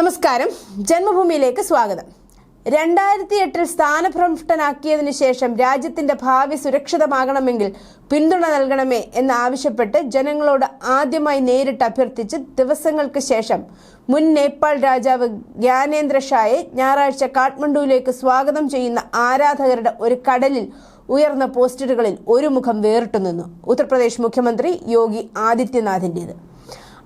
നമസ്കാരം. ജന്മഭൂമിയിലേക്ക് സ്വാഗതം. രണ്ടായിരത്തി എട്ടിൽ സ്ഥാനഭ്രംഷ്ടനാക്കിയതിനു ശേഷം രാജ്യത്തിന്റെ ഭാവി സുരക്ഷിതമാകണമെങ്കിൽ പിന്തുണ നൽകണമേ എന്നാവശ്യപ്പെട്ട് ജനങ്ങളോട് ആദ്യമായി നേരിട്ട് അഭ്യർത്ഥിച്ച് ദിവസങ്ങൾക്ക് ശേഷം മുൻ നേപ്പാൾ രാജാവ് ജ്ഞാനേന്ദ്ര ഷായെ ഞായറാഴ്ച കാഠ്മണ്ഡുവിലേക്ക് സ്വാഗതം ചെയ്യുന്ന ആരാധകരുടെ ഒരു കടലിൽ ഉയർന്ന പോസ്റ്ററുകളിൽ ഒരു മുഖം വേറിട്ടു നിന്നു. ഉത്തർപ്രദേശ് മുഖ്യമന്ത്രി യോഗി ആദിത്യനാഥിന്റേത്.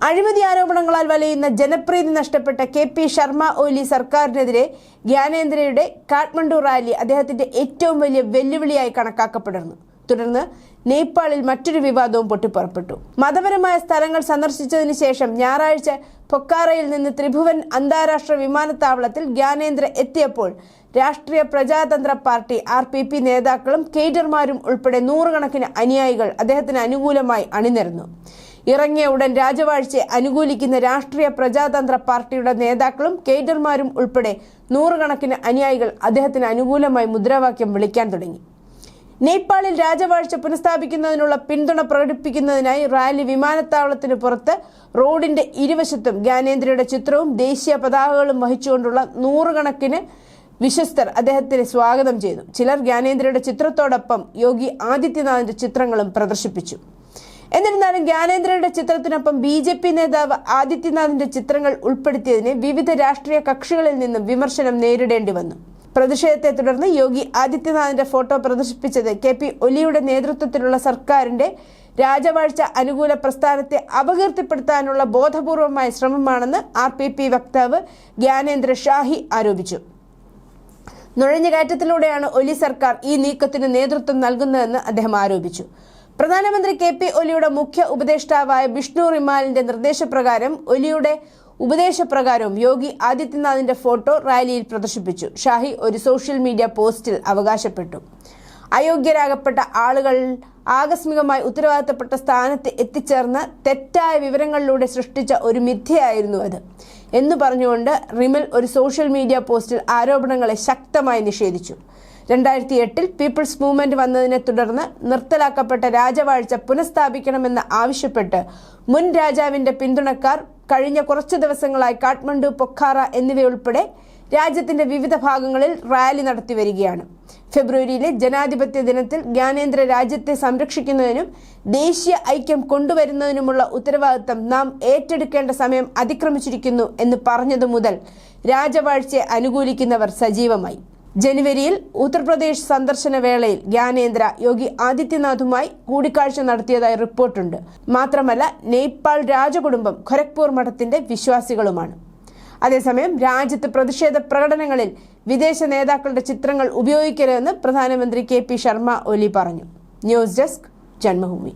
അഴിമതി ആരോപണങ്ങളാൽ വലയുന്ന ജനപ്രീതി നഷ്ടപ്പെട്ട കെ പി ശർമ്മ ഒലി സർക്കാരിനെതിരെ ജ്ഞാനേന്ദ്രയുടെ കാഠ്മണ്ഡു റാലി അദ്ദേഹത്തിന്റെ ഏറ്റവും വലിയ വെല്ലുവിളിയായി കണക്കാക്കപ്പെടുന്നു തുടർന്ന് നേപ്പാളിൽ മറ്റൊരു വിവാദവും പൊട്ടിപ്പുറപ്പെട്ടു. മതപരമായ സ്ഥലങ്ങൾ സന്ദർശിച്ചതിന് ശേഷം ഞായറാഴ്ച പൊക്കാറയിൽ നിന്ന് ത്രിഭുവൻ അന്താരാഷ്ട്ര വിമാനത്താവളത്തിൽ ജ്ഞാനേന്ദ്ര എത്തിയപ്പോൾ Rashtriya Prajatantra party R P P നേതാക്കളും കേഡർമാരും ഉൾപ്പെടെ നൂറുകണക്കിന് അനുയായികൾ അദ്ദേഹത്തിന് അനുകൂലമായി അണിനിരന്നു. ഇറങ്ങിയ ഉടൻ രാജവാഴ്ചയെ അനുകൂലിക്കുന്ന രാഷ്ട്രീയ പ്രജാതന്ത്ര പാർട്ടിയുടെ നേതാക്കളും കേഡർമാരും ഉൾപ്പെടെ നൂറുകണക്കിന് അനുയായികൾ അദ്ദേഹത്തിന് അനുകൂലമായി മുദ്രാവാക്യം വിളിക്കാൻ തുടങ്ങി. നേപ്പാളിൽ രാജവാഴ്ച പുനഃസ്ഥാപിക്കുന്നതിനുള്ള പിന്തുണ പ്രകടിപ്പിക്കുന്നതിനായി റാലി വിമാനത്താവളത്തിന് പുറത്ത് റോഡിന്റെ ഇരുവശത്തും ജ്ഞാനേന്ദ്രയുടെ ചിത്രവും ദേശീയ പതാകകളും വഹിച്ചുകൊണ്ടുള്ള നൂറുകണക്കിന് വിശ്വസ്തർ അദ്ദേഹത്തിന് സ്വാഗതം ചെയ്തു. ചിലർ ജ്ഞാനേന്ദ്രയുടെ ചിത്രത്തോടൊപ്പം യോഗി ആദിത്യനാഥിന്റെ ചിത്രങ്ങളും പ്രദർശിപ്പിച്ചു. എന്നിരുന്നാലും ജ്ഞാനേന്ദ്രയുടെ ചിത്രത്തിനൊപ്പം ബി ജെ പി നേതാവ് ആദിത്യനാഥിന്റെ ചിത്രങ്ങൾ ഉൾപ്പെടുത്തിയതിന് വിവിധ രാഷ്ട്രീയ കക്ഷികളിൽ നിന്നും വിമർശനം നേരിടേണ്ടി വന്നു. പ്രതിഷേധത്തെ തുടർന്ന് യോഗി ആദിത്യനാഥിന്റെ ഫോട്ടോ പ്രദർശിപ്പിച്ചത് കെ പി ഒലിയുടെ നേതൃത്വത്തിലുള്ള സർക്കാരിന്റെ രാജവാഴ്ച അനുകൂല പ്രസ്ഥാനത്തെ അപകീർത്തിപ്പെടുത്താനുള്ള ബോധപൂർവമായ ശ്രമമാണെന്ന് ആർ പി പി വക്താവ് ജ്ഞാനേന്ദ്ര ഷാഹി ആരോപിച്ചു. നുഴഞ്ഞുകയറ്റത്തിലൂടെയാണ് ഒലി സർക്കാർ ഈ നീക്കത്തിന് നേതൃത്വം നൽകുന്നതെന്ന് അദ്ദേഹം ആരോപിച്ചു. പ്രധാനമന്ത്രി കെ പി ഒലിയുടെ മുഖ്യ ഉപദേഷ്ടാവായ വിഷ്ണു റിമാലിന്റെ നിർദ്ദേശപ്രകാരം ഒലിയുടെ ഉപദേശപ്രകാരവും യോഗി ആദിത്യനാഥിന്റെ ഫോട്ടോ റാലിയിൽ പ്രദർശിപ്പിച്ചു. ഷാഹി ഒരു സോഷ്യൽ മീഡിയ പോസ്റ്റിൽ അവകാശപ്പെട്ടു. അയോഗ്യരാകപ്പെട്ട ആളുകൾ ആകസ്മികമായി ഉത്തരവാദിത്തപ്പെട്ട സ്ഥാനത്ത് എത്തിച്ചേർന്ന് തെറ്റായ വിവരങ്ങളിലൂടെ സൃഷ്ടിച്ച ഒരു മിഥ്യയായിരുന്നു അത്. എന്ന് പറഞ്ഞുകൊണ്ട് റിമൽ ഒരു സോഷ്യൽ മീഡിയ പോസ്റ്റിൽ ആരോപണങ്ങളെ ശക്തമായി നിഷേധിച്ചു. രണ്ടായിരത്തി എട്ടിൽ പീപ്പിൾസ് മൂവ്മെന്റ് വന്നതിനെ തുടർന്ന് നിർത്തലാക്കപ്പെട്ട രാജവാഴ്ച പുനഃസ്ഥാപിക്കണമെന്ന് ആവശ്യപ്പെട്ട് മുൻ രാജാവിന്റെ പിന്തുണക്കാർ കഴിഞ്ഞ കുറച്ചു ദിവസങ്ങളായി കാഠ്മണ്ഡു പൊഖാറ എന്നിവയുൾപ്പെടെ രാജ്യത്തിന്റെ വിവിധ ഭാഗങ്ങളിൽ റാലി നടത്തി വരികയാണ്. ഫെബ്രുവരിയിലെ ജനാധിപത്യ ദിനത്തിൽ ജ്ഞാനേന്ദ്ര രാജ്യത്തെ സംരക്ഷിക്കുന്നതിനും ദേശീയ ഐക്യം കൊണ്ടുവരുന്നതിനുമുള്ള ഉത്തരവാദിത്തം നാം ഏറ്റെടുക്കേണ്ട സമയം അതിക്രമിച്ചിരിക്കുന്നു എന്ന് പറഞ്ഞതു മുതൽ രാജവാഴ്ചയെ അനുകൂലിക്കുന്നവർ സജീവമായി. ജനുവരിയിൽ ഉത്തർപ്രദേശ് സന്ദർശന വേളയിൽ ജ്ഞാനേന്ദ്ര യോഗി ആദിത്യനാഥുമായി കൂടിക്കാഴ്ച നടത്തിയതായി റിപ്പോർട്ടുണ്ട്. മാത്രമല്ല നേപ്പാൾ രാജകുടുംബം ഖൊരക്പൂർ മഠത്തിന്റെ വിശ്വാസികളുമാണ്. അതേസമയം രാജ്യത്ത് പ്രതിഷേധ പ്രകടനങ്ങളിൽ വിദേശ നേതാക്കളുടെ ചിത്രങ്ങൾ ഉപയോഗിക്കരുതെന്ന് പ്രധാനമന്ത്രി കെ പി ശർമ്മ ഒലി പറഞ്ഞു. News desk Janmabhoomi.